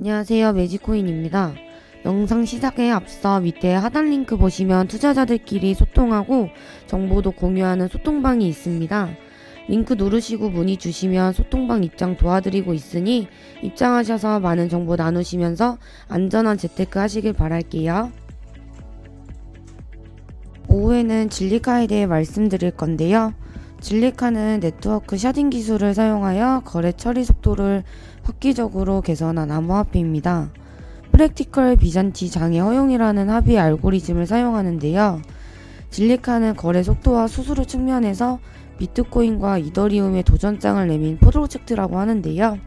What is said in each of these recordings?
안녕하세요. 매지코인입니다. 영상 시작에 앞서 밑에 하단 링크 보시면 투자자들끼리 소통하고 정보도 공유하는 소통방이 있습니다. 링크 누르시고 문의 주시면 소통방 입장 도와드리고 있으니 입장하셔서 많은 정보 나누시면서 안전한 재테크 하시길 바랄게요. 오후에는 진리카에 대해 말씀드릴 건데요. 진리카는 네트워크 샤딩 기술을 사용하여 거래 처리 속도를 획기적으로 개선한 암호화폐입니다. 프랙티컬 비잔티 장애 허용이라는 합의 알고리즘을 사용하는데요. 진리카는 거래 속도와 수수료 측면에서 비트코인과 이더리움의 도전장을 내민 프로젝트라고 하는데요.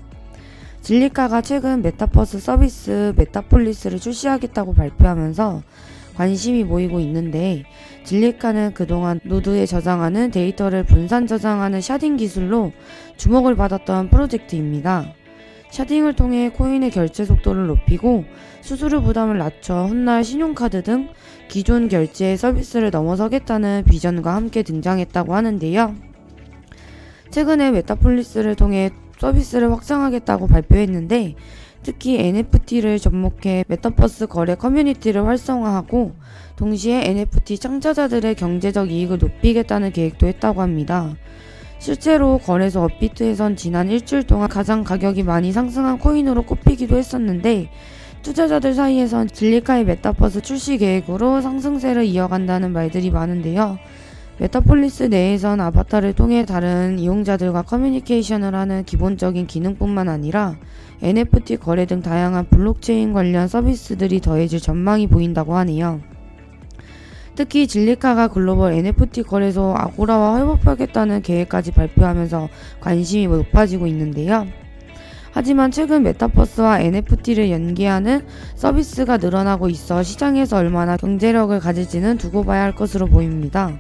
진리카가 최근 메타버스 서비스 메타폴리스를 출시하겠다고 발표하면서 관심이 모이고 있는데 진리카는 그동안 노드에 저장하는 데이터를 분산 저장하는 샤딩 기술로 주목을 받았던 프로젝트입니다. 샤딩을 통해 코인의 결제 속도를 높이고 수수료 부담을 낮춰 훗날 신용카드 등 기존 결제 서비스를 넘어서겠다는 비전과 함께 등장했다고 하는데요. 최근에 메타폴리스를 통해 서비스를 확장하겠다고 발표했는데 특히 NFT를 접목해 메타버스 거래 커뮤니티를 활성화하고 동시에 NFT 창작자들의 경제적 이익을 높이겠다는 계획도 했다고 합니다. 실제로 거래소 업비트에선 지난 일주일 동안 가장 가격이 많이 상승한 코인으로 꼽히기도 했었는데 투자자들 사이에선 진리카의 메타버스 출시 계획으로 상승세를 이어간다는 말들이 많은데요. 메타폴리스 내에선 아바타를 통해 다른 이용자들과 커뮤니케이션을 하는 기본적인 기능뿐만 아니라 NFT 거래 등 다양한 블록체인 관련 서비스들이 더해질 전망이 보인다고 하네요. 특히 진리카가 글로벌 NFT 거래소 아고라와 협업하겠다는 계획까지 발표하면서 관심이 높아지고 있는데요. 하지만 최근 메타버스와 NFT를 연계하는 서비스가 늘어나고 있어 시장에서 얼마나 경제력을 가질지는 두고 봐야 할 것으로 보입니다.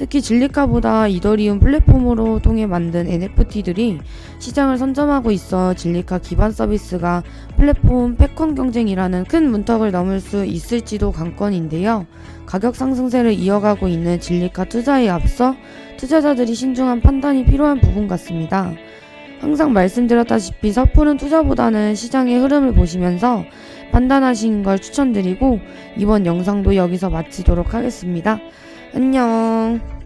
특히 진리카보다 이더리움 플랫폼으로 통해 만든 NFT들이 시장을 선점하고 있어 진리카 기반 서비스가 플랫폼 패권 경쟁이라는 큰 문턱을 넘을 수 있을지도 관건인데요. 가격 상승세를 이어가고 있는 진리카 투자에 앞서 투자자들이 신중한 판단이 필요한 부분 같습니다. 항상 말씀드렸다시피 섣부른 투자보다는 시장의 흐름을 보시면서 판단하시는 걸 추천드리고 이번 영상도 여기서 마치도록 하겠습니다. 안녕.